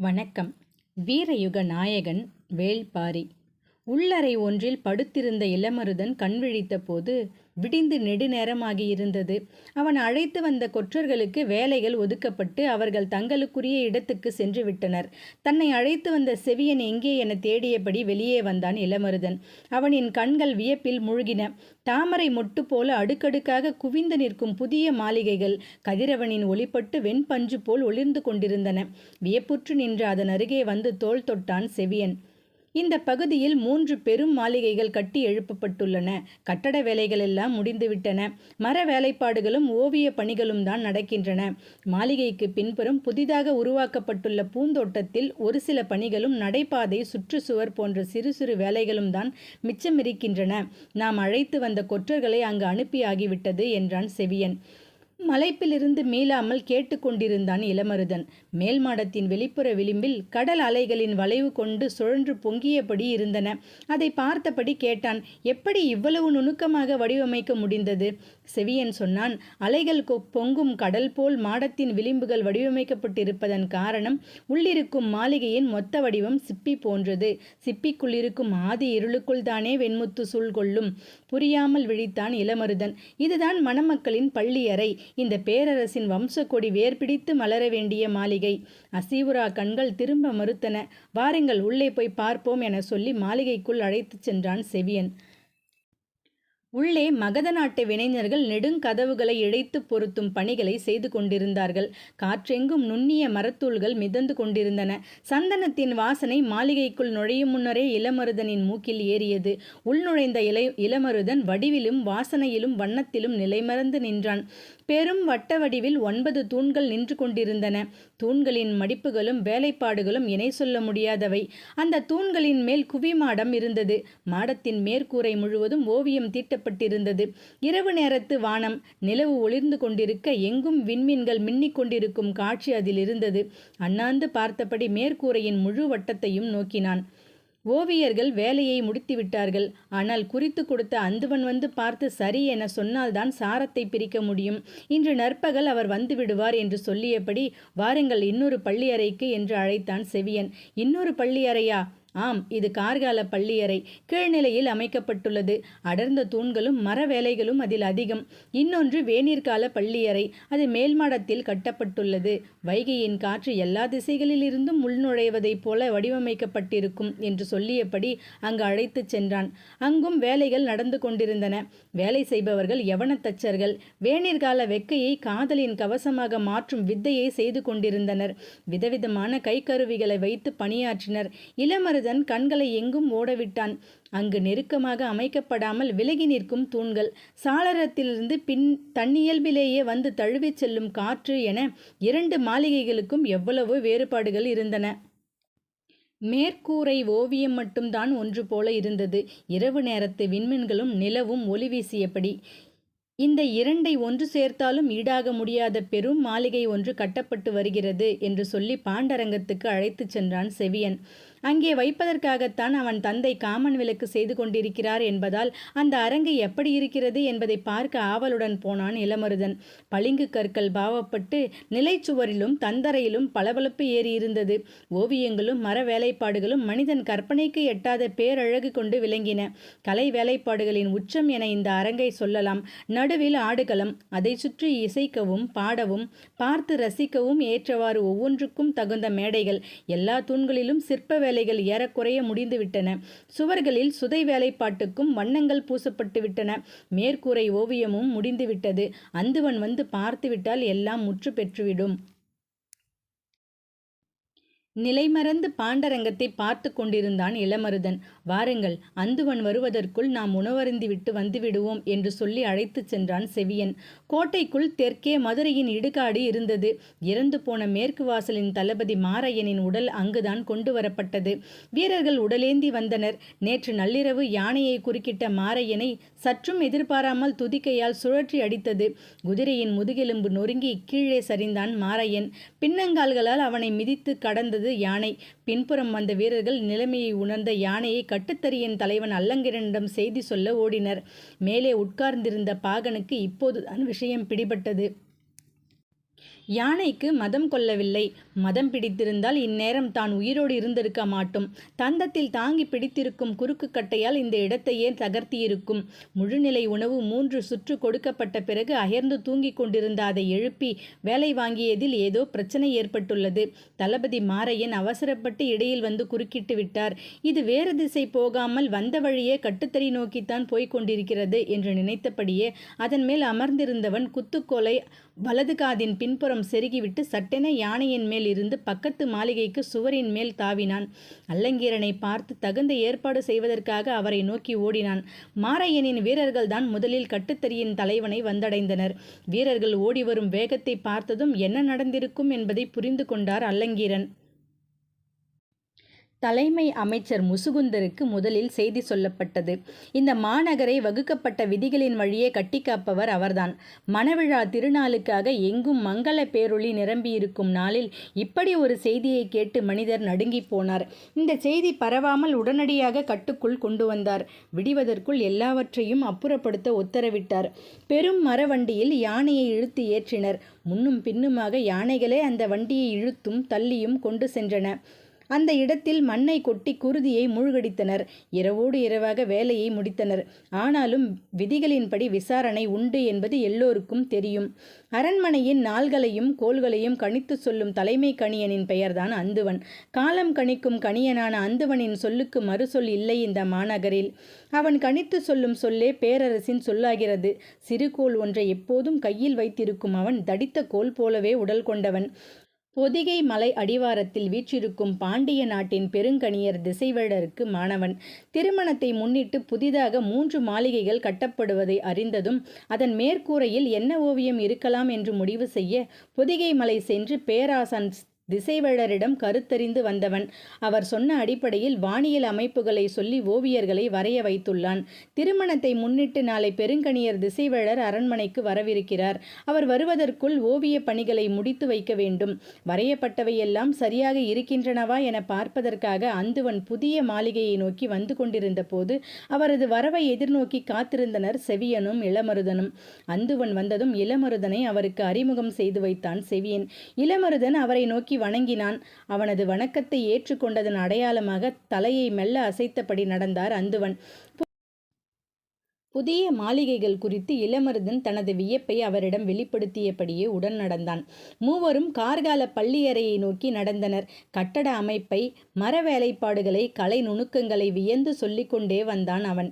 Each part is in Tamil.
வணக்கம். வீரயுக நாயகன் வேள்பாரி. உள்ளறை ஒன்றில் படுத்திருந்த இளமருதன் கண்விழித்த போது விடிந்து நெடுநேரமாகியிருந்தது அவன் அழைத்து வந்த கொற்றர்களுக்கு வேலைகள் ஒதுக்கப்பட்டு அவர்கள் தங்களுக்குரிய இடத்துக்கு சென்று விட்டனர். தன்னை அழைத்து வந்த செவியன் எங்கே என தேடியபடி வெளியே வந்தான் இளமருதன். அவனின் கண்கள் வியப்பில் மூழ்கின. தாமரை மொட்டு போல அடுக்கடுக்காக குவிந்து நிற்கும் புதிய மாளிகைகள் கதிரவனின் ஒளிப்பட்டு வெண்பஞ்சு போல் ஒளிர்ந்து கொண்டிருந்தன. வியப்புற்று நின்று அதன் அருகே வந்து தோள் தொட்டான் செவியன். இந்த பகுதியில் மூன்று பெரும் மாளிகைகள் கட்டி எழுப்பப்பட்டுள்ளன. கட்டட வேலைகள் எல்லாம் முடிந்துவிட்டன. மர வேலைப்பாடுகளும் ஓவிய பணிகளும் தான் நடக்கின்றன. மாளிகைக்கு பின்புறம் புதிதாக உருவாக்கப்பட்டுள்ள பூந்தோட்டத்தில் ஒரு சில பணிகளும் நடைபாதை சுற்றுச்சுவர் போன்ற சிறு சிறு வேலைகளும் தான் மிச்சமிருக்கின்றன. நாம் அழைத்து வந்த கொற்றர்களை அங்கு அனுப்பியாகிவிட்டது என்றான் செவியன். மலைப்பிலிருந்து மீளாமல் கேட்டுக்கொண்டிருந்தான் இளமருதன். மேல் மாடத்தின் வெளிப்புற விளிம்பில் கடல் அலைகளின் வளைவு கொண்டு சுழன்று பொங்கியபடி இருந்தன. அதை பார்த்தபடி கேட்டான் எப்படி இவ்வளவு நுணுக்கமாக வடிவமைக்க முடிந்தது? செவியன் சொன்னான் அலைகள் பொங்கும் கடல் போல் மாடத்தின் விளிம்புகள் வடிவமைக்கப்பட்டிருப்பதன் காரணம் உள்ளிருக்கும் மாளிகையின் மொத்த வடிவம் சிப்பி போன்றது. சிப்பிக்குள் இருக்கும் ஆதி இருளுக்குள் தானே வெண்முத்து சூழ்கொள்ளும். புரியாமல் விழித்தான் இளமருதன். இதுதான் மணமக்களின் பள்ளியறை. இந்த பேரரசின் வம்சக்கொடி வேர்பிடித்து மலர வேண்டிய மாளிகை. அசீவுரா கண்கள் திரும்ப மறுத்தன. வாருங்கள் உள்ளே போய் பார்ப்போம் என சொல்லி மாளிகைக்குள் அழைத்துச் சென்றான் செவியன். உள்ளே மகத நாட்டு வினைஞர்கள் நெடுங்கதவுகளை இழைத்து பொருத்தும் பணிகளை செய்து கொண்டிருந்தார்கள். காற்றெங்கும் நுண்ணிய மரத்தூள்கள் மிதந்து கொண்டிருந்தன. சந்தனத்தின் வாசனை மாளிகைக்குள் நுழையும் முன்னரே இளமருதனின் மூக்கில் ஏறியது. உள்நுழைந்த இலை இளமருதன் வடிவிலும் வாசனையிலும் வண்ணத்திலும் நிலைமறந்து நின்றான். பெரும் வட்ட வடிவில் ஒன்பது தூண்கள் நின்று கொண்டிருந்தன. தூண்களின் மடிப்புகளும் வேலைப்பாடுகளும் இணை சொல்ல முடியாதவை. அந்த தூண்களின் மேல் குவிமாடம் இருந்தது. மாடத்தின் மேற்கூரை முழுவதும் ஓவியம் தீட்டப்பட்டிருந்தது இரவு நேரத்து வானம் நிலவு ஒளிர்ந்து கொண்டிருக்க எங்கும் விண்மீன்கள் மின்னிக் கொண்டிருக்கும் காட்சி அதில் இருந்தது. அண்ணாந்து பார்த்தபடி மேற்கூரையின் முழு வட்டத்தையும் நோக்கினான். ஓவியர்கள் வேலையை முடித்துவிட்டார்கள். ஆனால் குறித்து கொடுத்த அந்துவன் வந்து பார்த்து சரி என சொன்னால்தான் சாரத்தை பிரிக்க முடியும். இன்று நற்பகல் அவர் வந்து விடுவார் என்று சொல்லியபடி வாருங்கள் இன்னொரு பள்ளியறைக்கு என்று அழைத்தான் செவியன். இன்னொரு பள்ளியறையா? ஆம் இது கார்கால பள்ளியறை. கீழ்நிலையில் அமைக்கப்பட்டுள்ளது. அடர்ந்த தூண்களும் மர வேலைகளும் அதில் அதிகம். இன்னொன்று வேநீர்கால பள்ளியறை. அது மேல்மாடத்தில் கட்டப்பட்டுள்ளது. வைகையின் காற்று எல்லா திசைகளிலிருந்தும் உள்நுழைவதைப் போல வடிவமைக்கப்பட்டிருக்கும் என்று சொல்லியபடி அங்கு அழைத்துச் சென்றான். அங்கும் வேலைகள் நடந்து கொண்டிருந்தன. வேலை செய்பவர்கள் யவனத்தச்சர்கள். வேநீர்கால வெக்கையை காதலின் கவசமாக மாற்றும் வித்தையை செய்து கொண்டிருந்தனர். விதவிதமான கைக்கருவிகளை வைத்து பணியாற்றினர். இளமர மருதன் கண்களை எங்கும் ஓடவிட்டான். அங்கு நெருக்கமாக அமைக்கப்படாமல் விலகி நிற்கும் தூண்கள் சாளரத்திலிருந்து பின் தன்னியல்பிலேயே வந்து தழுவிச் செல்லும் காற்று என இரண்டு மாளிகைகளுக்கும் எவ்வளவோ வேறுபாடுகள் இருந்தன. மேற்கூரை ஓவியம் மட்டும்தான் ஒன்று போல இருந்தது. இரவு நேரத்து விண்மீன்களும் நிலவும் ஒளி வீசியபடி. இந்த இரண்டை ஒன்று சேர்த்தாலும் ஈடாக முடியாத பெரும் மாளிகை ஒன்று கட்டப்பட்டு வருகிறது என்று சொல்லி பாண்டரங்கத்துக்கு அழைத்துச் சென்றான் செவியன். அங்கே வைப்பதற்காகத்தான் அவன் தந்தை காமன் விளக்கு செய்து கொண்டிருக்கிறார் என்பதால் அந்த அரங்கு எப்படி இருக்கிறது என்பதை பார்க்க ஆவலுடன் போனான் இளமருதன். பளிங்கு கற்கள் பாவப்பட்டு நிலைச்சுவரிலும் தந்தரையிலும் பளபளப்பு ஏறி இருந்தது. ஓவியங்களும் மர வேலைப்பாடுகளும் மனிதன் கற்பனைக்கு எட்டாத பேரழகு கொண்டு விளங்கின. கலை வேலைப்பாடுகளின் உச்சம் என இந்த அரங்கை சொல்லலாம். நடுவில் ஆடுகளம் அதை சுற்றி இசைக்கவும் பாடவும் பார்த்து ரசிக்கவும் ஏற்றவாறு ஒவ்வொன்றுக்கும் தகுந்த மேடைகள். எல்லா தூண்களிலும் சிற்ப வேலைகள் ஏறக்குறைய முடிந்துவிட்டன. சுவர்களில் சுதை வேலைப்பாட்டுக்கும் வண்ணங்கள் பூசப்பட்டு விட்டன மேற்கூரை ஓவியமும் முடிந்துவிட்டது. அந்துவன் வந்து பார்த்துவிட்டால் எல்லாம் முற்று பெற்றுவிடும் நிலைமறந்து பாண்டரங்கத்தை பார்த்து கொண்டிருந்தான் இளமருதன். வாருங்கள் அந்துவன் வருவதற்குள் நாம் உணவருந்திவிட்டு வந்துவிடுவோம் என்று சொல்லி அழைத்துச் சென்றான் செவியன். கோட்டைக்குள் தெற்கே மதுரையின் இடுகாடு இருந்தது. இறந்து போன மேற்கு வாசலின் தளபதி மாரையனின் உடல் அங்குதான் கொண்டு வரப்பட்டது. வீரர்கள் உடலேந்தி வந்தனர். நேற்று நள்ளிரவு யானையை குறுக்கிட்ட மாரையனை சற்றும் எதிர்பாராமல் துதிக்கையால் சுழற்றி அடித்தது. குதிரையின் முதுகெலும்பு நொறுங்கி கீழே சரிந்தான் மாரையன் பின்னங்கால்களால் அவனை மிதித்து கடந்தது வந்தது யானை. பின்புறம் வந்த வீரர்கள் நிலைமையை உணர்ந்த யானையை கட்டுத்தறியின் தலைவன் அல்லங்கிரனிடம் செய்தி சொல்ல ஓடினர். மேலே உட்கார்ந்திருந்த பாகனுக்கு இப்போதுதான் விஷயம் பிடிபட்டது. யானைக்கு மதம் கொள்ளவில்லை. மதம் பிடித்திருந்தால் இந்நேரம் தான் உயிரோடு இருந்திருக்க மாட்டும். தந்தத்தில் தாங்கி பிடித்திருக்கும் குறுக்கு கட்டையால் இந்த இடத்தையே தகர்த்தியிருக்கும்? முழுநிலை உணவு மூன்று சுற்று கொடுக்கப்பட்ட பிறகு அயர்ந்து தூங்கிக் கொண்டிருந்த அதை எழுப்பி வேலை வாங்கியதில் ஏதோ பிரச்சனை ஏற்பட்டுள்ளது. தளபதி மாரையன் அவசரப்பட்டு இடையில் வந்து குறுக்கிட்டு விட்டார். இது வேறு திசை போகாமல் வந்த வழியே கட்டுத்தறி நோக்கித்தான் போய்க் கொண்டிருக்கிறது என்று நினைத்தபடியே அதன் மேல் அமர்ந்திருந்தவன் குத்துக்கோலை வலது காதின் பின்புறம் செருகிவிட்டு சட்டென யானையின் மேல் இருந்து பக்கத்து மாளிகைக்கு சுவரின் மேல் தாவினான். அல்லங்கீரனை பார்த்து தகுந்த ஏற்பாடு செய்வதற்காக அவரை நோக்கி ஓடினான். மாரையனின் வீரர்கள் தான் முதலில் கட்டுத்தறியின் தலைவனை வந்தடைந்தனர். வீரர்கள் ஓடிவரும் வேகத்தை பார்த்ததும் என்ன நடந்திருக்கும் என்பதை புரிந்து கொண்டார் அல்லங்கீரன். தலைமை அமைச்சர் முசுகுந்தருக்கு முதலில் செய்தி சொல்லப்பட்டது. இந்த மாநகரை வகுக்கப்பட்ட விதிகளின் வழியே கட்டிக்காப்பவர் அவர்தான். மணவிழா திருநாளுக்காக எங்கும் மங்கள பேரொளி நிரம்பியிருக்கும் நாளில் இப்படி ஒரு செய்தியை கேட்டு மனிதர் நடுங்கிப் போனார். இந்த செய்தி பரவாமல் உடனடியாக கட்டுக்குள் கொண்டு வந்தார். விடிவதற்குள் எல்லாவற்றையும் அப்புறப்படுத்த உத்தரவிட்டார். பெரும் மரவண்டியில் யானையை இழுத்து ஏற்றினர். முன்னும் பின்னுமாக யானைகளே அந்த வண்டியை இழுத்தும் தள்ளியும் கொண்டு சென்றன. அந்த இடத்தில் மண்ணை கொட்டி குருதியை மூழ்கடித்தனர். இரவோடு இரவாக வேலையை முடித்தனர். ஆனாலும் விதிகளின்படி விசாரணை உண்டு என்பது எல்லோருக்கும் தெரியும். அரண்மனையின் நாள்களையும் கோள்களையும் கணித்து சொல்லும் தலைமை கணியனின் பெயர்தான் அந்துவன். காலம் கணிக்கும் கணியனான அந்துவனின் சொல்லுக்கு மறுசொல் இல்லை இந்த மாநகரில். அவன் கணித்து சொல்லும் சொல்லே பேரரசின் சொல்லாகிறது. சிறுகோள் ஒன்றை எப்போதும் கையில் வைத்திருக்கும் அவன் தடித்த கோல் போலவே உடல் கொண்டவன். பொதிகை மலை அடிவாரத்தில் வீற்றிருக்கும் பாண்டிய நாட்டின் பெருங்கணியர் திசைவேடருக்கு மாணவன். திருமணத்தை முன்னிட்டு புதிதாக மூன்று மாளிகைகள் கட்டப்படுவதை அறிந்ததும் அதன் மேற்கூரையில் என்ன ஓவியம் இருக்கலாம் என்று முடிவு செய்ய பொதிகை மலை சென்று பேராசன் திசைவழரிடம் கருத்தறிந்து வந்தவன். அவர் சொன்ன அடிப்படையில் வானியல் அமைப்புகளை சொல்லி ஓவியர்களை வரைய வைத்துள்ளான். திருமணத்தை முன்னிட்டு நாளை பெருங்கணியர் திசைவழர் அரண்மனைக்கு வரவிருக்கிறார். அவர் வருவதற்குள் ஓவிய பணிகளை முடித்து வைக்க வேண்டும். வரையப்பட்டவையெல்லாம் சரியாக இருக்கின்றனவா என பார்ப்பதற்காக அந்துவன் புதிய மாளிகையை நோக்கி வந்து கொண்டிருந்த போது அவரது வரவை எதிர்நோக்கி காத்திருந்தனர் செவியனும் இளமருதனும். அந்துவன் வந்ததும் இளமருதனை அவருக்கு அறிமுகம் செய்து வைத்தான் செவியன். இளமருதன் அவரை நோக்கி வணங்கினான். அவனது வணக்கத்தை ஏற்றுக்கொண்டதன் அடையாளமாக தலையை மெல்ல அசைத்தபடி நடந்தார் அந்துவன். புதிய மாளிகைகள் குறித்து இளமருதன் தனது வியப்பை அவரிடம் வெளிப்படுத்தியபடியே உடன் நடந்தான். மூவரும் கார்கால பள்ளியறையை நோக்கி நடந்தனர். கட்டட அமைப்பை மர வேலைப்பாடுகளை கலை நுணுக்கங்களை வியந்து சொல்லிக்கொண்டே வந்தான் அவன்.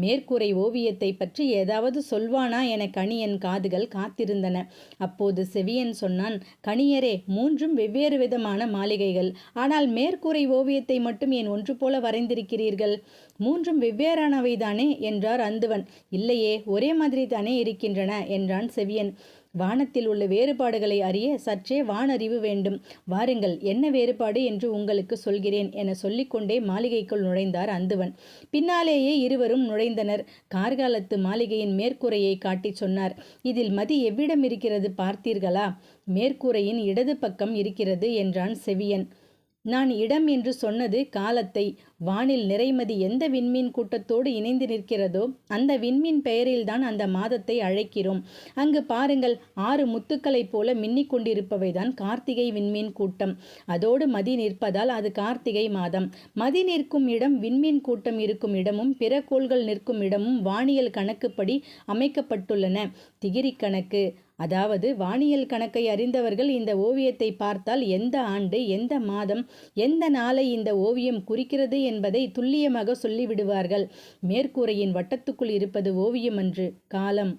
மேற்கூரை ஓவியத்தை பற்றி ஏதாவது சொல்வானா என கணியன் காதுகள் காத்திருந்தன. அப்போது செவியன் சொன்னான் கணியரே மூன்றும் வெவ்வேறு விதமான மாளிகைகள். ஆனால் மேற்கூரை ஓவியத்தை மட்டும் ஏன் ஒன்று போல வரைந்திருக்கிறீர்கள்? மூன்றும் வெவ்வேறானவைதானே? என்றார் அந்துவன். இல்லையே ஒரே மாதிரி தானே இருக்கின்றன என்றான் செவியன். வானத்தில் உள்ள வேறுபாடுகளை அறிய சற்றே வானறிவு வேண்டும். வாருங்கள் என்ன வேறுபாடு என்று உங்களுக்கு சொல்கிறேன் என சொல்லிக்கொண்டே மாளிகைக்குள் நுழைந்தார் அந்துவன். பின்னாலேயே இருவரும் நுழைந்தனர். கார்காலத்து மாளிகையின் மேற்கூரையை காட்டிச் சொன்னார் இதில் மதி எவ்விடம் இருக்கிறது பார்த்தீர்களா? மேற்கூரையின் இடது பக்கம் இருக்கிறது என்றான் செவியன். நான் இடம் என்று சொன்னது காலத்தை. வானில் நிறைமதி எந்த விண்மீன் கூட்டத்தோடு இணைந்து நிற்கிறதோ அந்த விண்மீன் பெயரில்தான் அந்த மாதத்தை அழைக்கிறோம். அங்கு பாருங்கள் ஆறு முத்துக்களைப் போல மின்னிக் கொண்டிருப்பவைதான் கார்த்திகை விண்மீன் கூட்டம். அதோடு மதி நிற்பதால் அது கார்த்திகை மாதம். மதி நிற்கும் இடம் விண்மீன் கூட்டம் இருக்கும் இடமும் பிற கோள்கள் நிற்கும் இடமும் வானியல் கணக்குப்படி அமைக்கப்பட்டுள்ளன. திகிரி கணக்கு அதாவது வானியல் கணக்கை அறிந்தவர்கள் இந்த ஓவியத்தை பார்த்தால் எந்த ஆண்டு எந்த மாதம் எந்த நாளை இந்த ஓவியம் குறிக்கிறது என்பதை துல்லியமாக சொல்லிவிடுவார்கள். மேற்கூரையின் வட்டத்துக்குள் இருப்பது ஓவியம் அன்று. காலம்.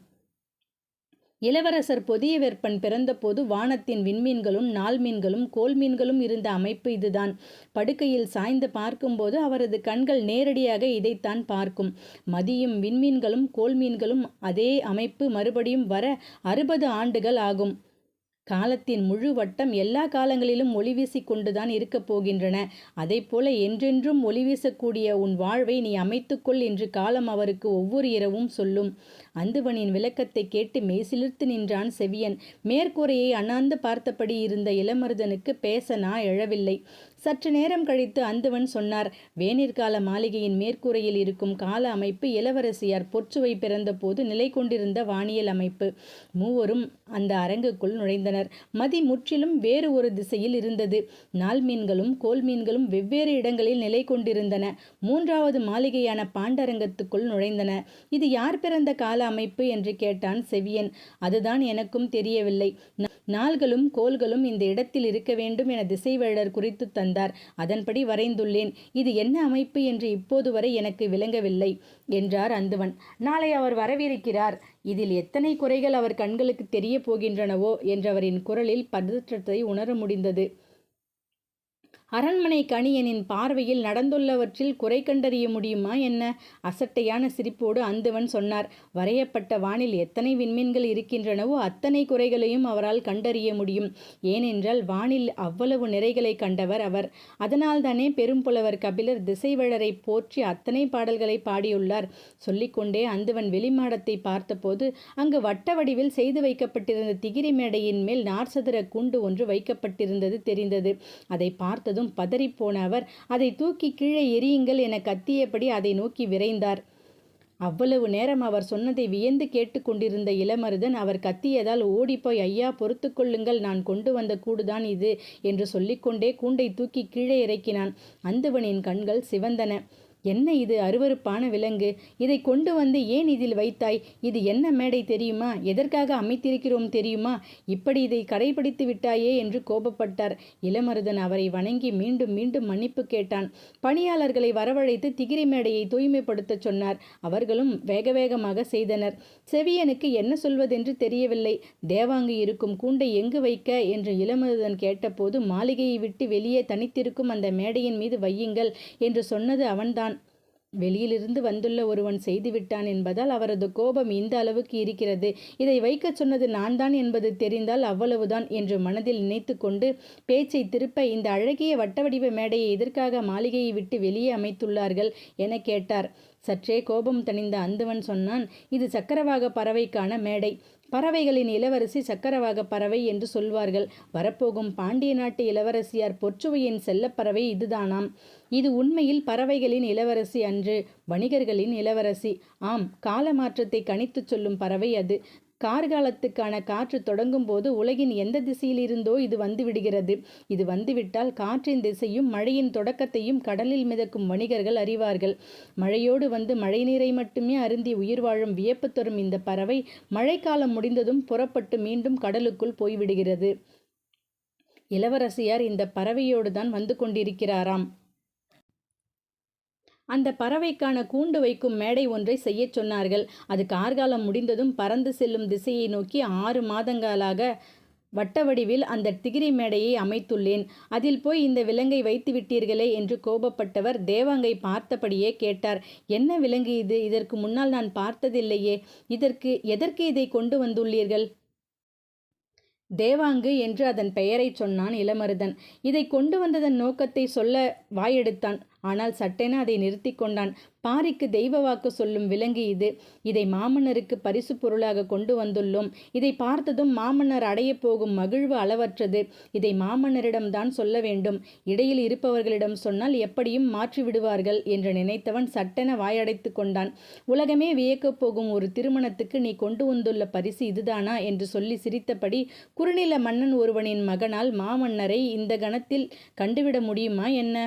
இளவரசர் பொதிய வெப்பன் பிறந்தபோது வானத்தின் விண்மீன்களும் நாள்மீன்களும் கோள்மீன்களும் இருந்த அமைப்பு இதுதான். படுக்கையில் சாய்ந்து பார்க்கும்போது அவரது கண்கள் நேரடியாக இதைத்தான் பார்க்கும். மதியும் விண்மீன்களும் கோள்மீன்களும் அதே அமைப்பு மறுபடியும் வர அறுபது ஆண்டுகள் ஆகும். காலத்தின் முழு வட்டம் எல்லா காலங்களிலும் ஒளி வீசிக் கொண்டுதான் இருக்கப் போகின்றன. போல என்றென்றும் ஒளி வீசக்கூடிய உன் வாழ்வை நீ அமைத்துக்கொள் என்று காலம் அவருக்கு ஒவ்வொரு இரவும் சொல்லும். அந்துவனின் விளக்கத்தை கேட்டு மெய்சிலிர்த்து நின்றான் செவியன். மேற்கூரையை அண்ணாந்து பார்த்தபடி இருந்த இளமருதனுக்கு பேச நா எழவில்லை. சற்று நேரம் கழித்து அந்துவன் சொன்னார் வேனிற்கால மாளிகையின் மேற்கூரையில் இருக்கும் கால அமைப்பு இளவரசியார் பொற்சுவை பிறந்தபோது நிலை கொண்டிருந்த வானியல் அமைப்பு. மூவரும் அந்த அரங்குக்குள் நுழைந்தனர். மதி முற்றிலும் வேறு ஒரு திசையில் இருந்தது. நாள் மீன்களும் கோல் மீன்களும் வெவ்வேறு இடங்களில் நிலை கொண்டிருந்தன. மூன்றாவது மாளிகையான பாண்டரங்கத்துக்குள் நுழைந்தன. இது யார் பிறந்த கால அமைப்பு என்று கேட்டான் செவியன். அதுதான் எனக்கும் தெரியவில்லை. நாள்களும் கோள்களும் இந்த இடத்தில் இருக்க வேண்டும் என திசைவேழர் குறித்து தந்தார். அதன்படி வரைந்துள்ளேன். இது என்ன அமைப்பு என்று இப்போது வரை எனக்கு விளங்கவில்லை என்றார் அந்துவன். நாளை அவர் வரவிருக்கிறார். இதில் எத்தனை குறைகள் அவர் கண்களுக்கு தெரிய போகின்றனவோ என்றவரின் குரலில் பதற்றத்தை உணர முடிந்தது. அரண்மனை கணியனின் பார்வையில் நடந்துள்ளவற்றில் குறை கண்டறிய முடியுமா என்ன? அசட்டையான சிரிப்போடு அந்தவன் சொன்னார். வரையப்பட்ட வானில் எத்தனை விண்மீன்கள் இருக்கின்றனவோ அத்தனை குறைகளையும் அவரால் கண்டறிய முடியும். ஏனென்றால் வானில் அவ்வளவு நிறைகளை கண்டவர் அவர். அதனால்தானே பெரும்புலவர் கபிலர் திசைவழரை போற்றி அத்தனை பாடல்களை பாடியுள்ளார். சொல்லிக்கொண்டே அந்தவன் வெளிமாடத்தை பார்த்தபோது அங்கு வட்ட வடிவில் செய்து வைக்கப்பட்டிருந்த திகிரி மேடையின் மேல் நார்சதுர குண்டு ஒன்று வைக்கப்பட்டிருந்தது தெரிந்தது. அதை பார்த்தது கண்டதும் பதறிப்போன அவர் அதை தூக்கி கீழே எரியுங்கள் என கத்தியபடி அதை நோக்கி விரைந்தார். அவ்வளவு நேரம் அவர் சொன்னதை வியந்து கேட்டுக்கொண்டிருந்த இளமருதன் அவர் கத்தியதால் ஓடிப்போய் ஐயா பொறுத்து கொள்ளுங்கள் நான் கொண்டு வந்த கூடுதான் இது என்று சொல்லிக்கொண்டே கூண்டை தூக்கி கீழே இறக்கினான். அந்தவனின் கண்கள் சிவந்தன. என்ன இது அருவருப்பான விலங்கு? இதை கொண்டு வந்து ஏன் இதில் வைத்தாய்? இது என்ன மேடை தெரியுமா? எதற்காக அமைத்திருக்கிறோம் தெரியுமா? இப்படி இதை கடைபிடித்து விட்டாயே என்று கோபப்பட்டார். இளமருதன் அவரை வணங்கி மீண்டும் மீண்டும் மன்னிப்பு கேட்டான். பணியாளர்களை வரவழைத்து திகிரி மேடையை தூய்மைப்படுத்தச் சொன்னார். அவர்களும் வேக வேகமாக செய்தனர். செவியனுக்கு என்ன சொல்வதென்று தெரியவில்லை. தேவாங்கு இருக்கும் கூண்டை எங்கு வைக்க? என்று இளமருதன் கேட்டபோது மாளிகையை விட்டு வெளியே தனித்திருக்கும் அந்த மேடையின் மீது வையுங்கள் என்று சொன்னது அவன்தான். வெளியிலிருந்து வந்துள்ள ஒருவன் செய்துவிட்டான் என்பதால் அவரது கோபம் இந்த அளவுக்கு இருக்கிறது. இதை வைக்கச் சொன்னது நான் தான் என்பது தெரிந்தால் அவ்வளவுதான் என்று மனதில் நினைத்து கொண்டு பேச்சை திருப்ப இந்த அழகிய வட்டவடிவ மேடையை எதற்காக மாளிகையை விட்டு வெளியே அமைத்துள்ளார்கள் என கேட்டார். சற்றே கோபம் தணிந்த அந்துவன் சொன்னான் இது சக்கரவாக பறவைக்கான மேடை. பறவைகளின் இளவரசி சக்கரவாக பறவை என்று சொல்வார்கள். வரப்போகும் பாண்டிய நாட்டு இளவரசியார் பொற்றுவையின் செல்லப்பறவை இதுதானாம். இது உண்மையில் பறவைகளின் இளவரசி அன்று வணிகர்களின் இளவரசி. ஆம் கால மாற்றத்தை கணித்துச் சொல்லும் பறவை அது. கார்காலத்துக்கான காற்று தொடங்கும் போது உலகின் எந்த திசையிலிருந்தோ இது வந்துவிடுகிறது. இது வந்துவிட்டால் காற்றின் திசையும் மழையின் தொடக்கத்தையும் கடலில் மிதக்கும் வணிகர்கள் அறிவார்கள். மழையோடு வந்து மழை நீரை மட்டுமே அருந்தி உயிர் வாழும் வியப்பு தரும் இந்த பறவை மழைக்காலம் முடிந்ததும் புறப்பட்டு மீண்டும் கடலுக்குள் போய்விடுகிறது. இளவரசியார் இந்த பறவையோடு தான் வந்து கொண்டிருக்கிறாராம். அந்த பறவைக்கான கூண்டு வைக்கும் மேடை ஒன்றை செய்யச் சொன்னார்கள். அது கார்காலம் முடிந்ததும் பறந்து செல்லும் திசையை நோக்கி ஆறு மாதங்களாக வட்ட வடிவில் அந்த திகிரி மேடையை அமைத்துள்ளேன். அதில் போய் இந்த விலங்கை வைத்து விட்டீர்களே என்று கோபப்பட்டவர் தேவாங்கை பார்த்தபடியே கேட்டார். என்ன விலங்கு இது? இதற்கு முன்னால் நான் பார்த்ததில்லையே. இதற்கு எதற்கு இதை கொண்டு வந்துள்ளீர்கள் தேவாங்கு என்று அதன் பெயரைச் சொன்னான் இளமருதன். இதை கொண்டு வந்ததன் நோக்கத்தை சொல்ல வாயெடுத்தான். ஆனால் சட்டென அதை நிறுத்தி கொண்டான். பாரிக்கு தெய்வ வாக்கு சொல்லும் விலங்கு இது. இதை மாமன்னருக்கு பரிசு பொருளாக கொண்டு வந்துள்ளோம். இதை பார்த்ததும் மாமன்னர் அடைய போகும் மகிழ்வு அளவற்றது. இதை மாமன்னரிடம்தான் சொல்ல வேண்டும். இடையில் இருப்பவர்களிடம் சொன்னால் எப்படியும் மாற்றி விடுவார்கள் என்று நினைத்தவன் சட்டென வாயடைத்து கொண்டான். உலகமே வியக்கப் போகும் ஒரு திருமணத்துக்கு நீ கொண்டு வந்துள்ள பரிசு இதுதானா என்று சொல்லி சிரித்தபடி குறுநில மன்னன் ஒருவனின் மகனால் மாமன்னரை இந்த கணத்தில் கண்டுவிட முடியுமா என்ன?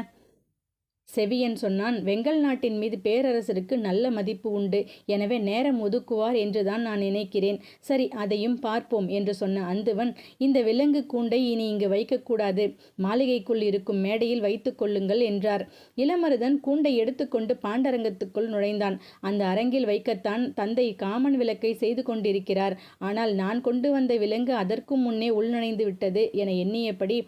செவியன் சொன்னான் வெங்கல் நாட்டின் மீது பேரரசருக்கு நல்ல மதிப்பு உண்டு. எனவே நேரம் ஒதுக்குவார் என்றுதான் நான் நினைக்கிறேன். சரி அதையும் பார்ப்போம் என்று சொன்ன அந்துவன் இந்த விலங்கு கூண்டை இனி இங்கு வைக்கக்கூடாது மாளிகைக்குள் இருக்கும் மேடையில் வைத்து கொள்ளுங்கள் என்றார். இளமருதன் கூண்டை எடுத்துக்கொண்டு பாண்டரங்கத்துக்குள் நுழைந்தான். அந்த அரங்கில் வைக்கத்தான் தந்தை காமன் விளக்கை செய்து கொண்டிருக்கிறார். ஆனால் நான் கொண்டு வந்த விலங்கு அதற்கும் முன்னே உள்நுழைந்து விட்டது என எண்ணியபடி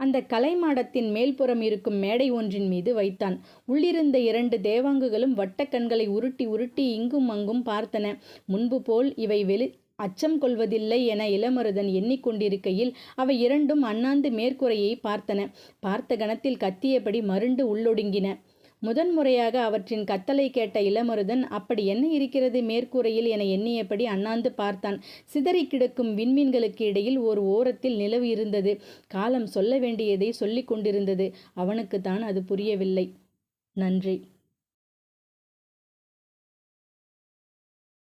அந்த கலைமாடத்தின் மேல்புறம் இருக்கும் மேடை ஒன்றின் மீது வைத்தான். உள்ளிருந்த இரண்டு தேவாங்குகளும் வட்டக்கண்களை உருட்டி உருட்டி இங்கும் அங்கும் பார்த்தன. முன்பு போல் இவை வெளி அச்சம் கொள்வதில்லை என இளமருதன் எண்ணிக்கொண்டிருக்கையில் அவை இரண்டும் அண்ணாந்து மேற்கூரையை பார்த்தன. பார்த்த கணத்தில் கத்தியபடி மருண்டு உள்ளொடுங்கின. முதன்முறையாக அவற்றின் கத்தலை கேட்ட இளமருதன் அப்படி என்ன இருக்கிறது மேற்கூரையில்? என எண்ணியபடி அண்ணாந்து பார்த்தான். சிதறி கிடக்கும் விண்மீன்களுக்கு இடையில் ஒரு ஓரத்தில் நிலவு இருந்தது. காலம் சொல்ல வேண்டியதை சொல்லிக் கொண்டிருந்தது. அவனுக்குத்தான் அது புரியவில்லை. நன்றி.